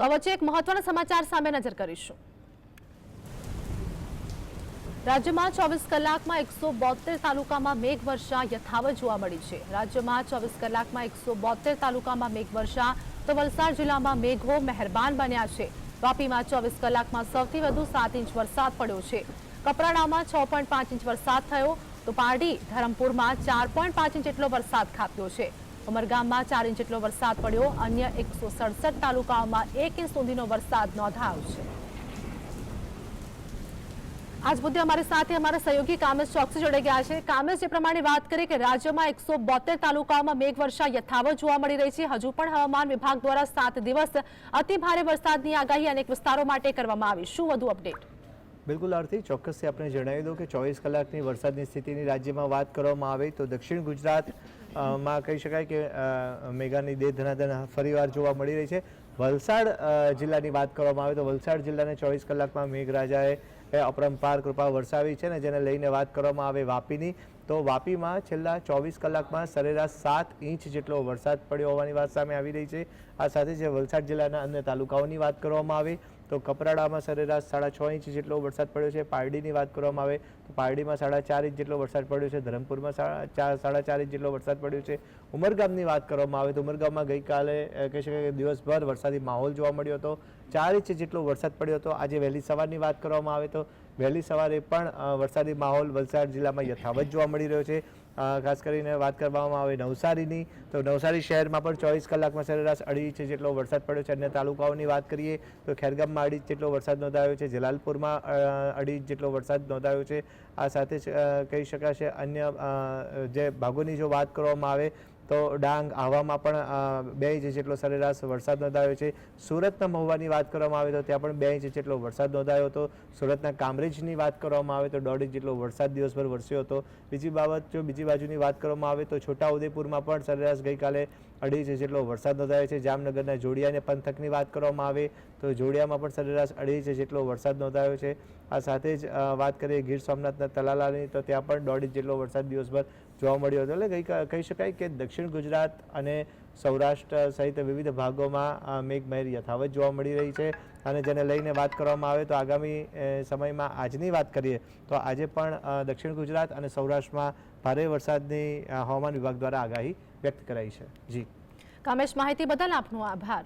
તો વચ્ચે એક મહત્વના સમાચાર સામે નજર કરીશું. રાજ્યમાં ચોવીસ કલાકમાં એકસો બોતેર તાલુકામાં મેઘવર્ષા યથાવત જોવા મળી છે. રાજ્યમાં ચોવીસ કલાકમાં એકસો બોતેર તાલુકામાં મેઘવર્ષા, તો વલસાડ જિલ્લામાં મેઘો મહેરબાન બન્યા છે. વાપીમાં ચોવીસ કલાકમાં સૌથી વધુ સાત ઇંચ વરસાદ પડ્યો છે. કપરાડામાં છ પોઈન્ટ પાંચ ઇંચ વરસાદ થયો, તો પારડી, ધરમપુરમાં ચાર પોઈન્ટ પાંચ ઇંચ જેટલો વરસાદ ખાપ્યો છે. ઉમરગામમાં ચાર ઇંચ જેટલો વરસાદ પડ્યો. અન્ય એકસો સડસઠ તાલુકાઓમાં એક ઇંચ સુધીનો વરસાદ નોંધાયો છે. આજ મુદ્દે અમારી સાથે અમારા સહયોગી કામેશ ચોકસી જોડાઈ ગયા છે. કામેશ, જે પ્રમાણે વાત કરીએ કે રાજ્યમાં એકસો બોતેર તાલુકાઓમાં મેઘવર્ષા યથાવત જોવા મળી રહી છે. હજુ પણ હવામાન વિભાગ દ્વારા સાત દિવસ અતિ ભારે વરસાદની આગાહી અનેક વિસ્તારો માટે કરવામાં આવી. શું વધુ અપડેટ? બિલકુલ, આરતી, ચોક્કસથી આપણે જણાવી દઉં કે ચોવીસ કલાકની વરસાદની સ્થિતિની રાજ્યમાં વાત કરવામાં આવે તો દક્ષિણ ગુજરાત માં કહી શકાય કે મેઘાની દે ધનાધન ફરીવાર જોવા મળી રહી છે. વલસાડ જિલ્લાની વાત કરવામાં આવે તો વલસાડ જિલ્લાને ચોવીસ કલાકમાં મેઘરાજાએ એ અપરંપાર કૃપા વરસાવી છે ને જેને લઈને વાત કરવામાં આવે વાપીની, તો વાપીમાં છેલ્લા ચોવીસ કલાકમાં સરેરાશ સાત ઇંચ જેટલો વરસાદ પડ્યો હોવાની વાત સામે આવી રહી છે. આ સાથે જે વલસાડ જિલ્લાના અન્ય તાલુકાઓની વાત કરવામાં આવે, તો કપરાડામાં સરેરાશ સાડા છ ઇંચ જેટલો વરસાદ પડ્યો છે. પારડીની વાત કરવામાં આવે, તો પારડીમાં સાડા ચાર ઇંચ જેટલો વરસાદ પડ્યો છે. ધરમપુરમાં સાડા ચાર સાડા ચાર ઇંચ જેટલો વરસાદ પડ્યો છે. ઉમરગામની વાત કરવામાં આવે, તો ઉમરગામમાં ગઈકાલે કહી શકાય કે દિવસભર વરસાદી માહોલ જોવા મળ્યો હતો. ચાર ઇંચ જેટલો વરસાદ પડ્યો હતો. આજે વહેલી સવારની વાત કરવામાં આવે, તો વહેલી સવારે પણ વરસાદી માહોલ વલસાડ જિલ્લામાં યથાવત જોવા મળી રહ્યો છે. ખાસ કરીને વાત કરવામાં આવે નવસારીની, તો નવસારી શહેરમાં પણ ચોવીસ કલાકમાં સરેરાશ અઢી ઇંચ જેટલો વરસાદ પડ્યો છે. અન્ય તાલુકાઓની વાત કરીએ, તો ખેરગામમાં અઢી જેટલો વરસાદ નોંધાયો છે. જલાલપુરમાં અઢી જેટલો વરસાદ નોંધાયો છે. આ સાથે કહી શકાશે અન્ય જે ભાગોની જો વાત કરવામાં આવે, તો ડાંગ આહવામાં પણ બે ઇંચ જેટલો સરેરાશ વરસાદ નોંધાયો છે. સુરતના મહુવાની વાત કરવામાં આવે તો ત્યાં પણ બે ઇંચ જેટલો વરસાદ નોંધાયો હતો. સુરતના કામરેજની વાત કરવામાં આવે તો દોઢ ઇંચ જેટલો વરસાદ દિવસભર વરસ્યો હતો. બીજી બાબત જો, બીજી બાજુની વાત કરવામાં આવે તો છોટાઉદેપુરમાં પણ સરેરાશ ગઈકાલે અઢી ઇંચ જેટલો વરસાદ નોંધાયો છે. જામનગરના જોડિયાને પંથકની વાત કરવામાં આવે તો જોડિયામાં પણ સરેરાશ અઢી ઇંચ જેટલો વરસાદ નોંધાયો છે. આ સાથે જ વાત કરીએ ગીર સોમનાથના તલાલાની તો ત્યાં પણ દોઢ ઇંચ જેટલો વરસાદ દિવસભર જોવા મળ્યો હતો. એટલે ગઈ કહી શકાય કે દક્ષિણ ગુજરાત અને સૌરાષ્ટ્ર સહિત વિવિધ ભાગોમાં મેઘમહેર યથાવત જોવા મળી રહી છે. અને જેને લઈને વાત કરવામાં આવે તો આગામી સમયમાં આજની વાત કરીએ તો આજે પણ દક્ષિણ ગુજરાત અને સૌરાષ્ટ્રમાં ભારે વરસાદની હવામાન વિભાગ દ્વારા આગાહી વ્યક્ત કરાઈ છે. જી. કામેશ, માહિતી બદલ આપનો આભાર.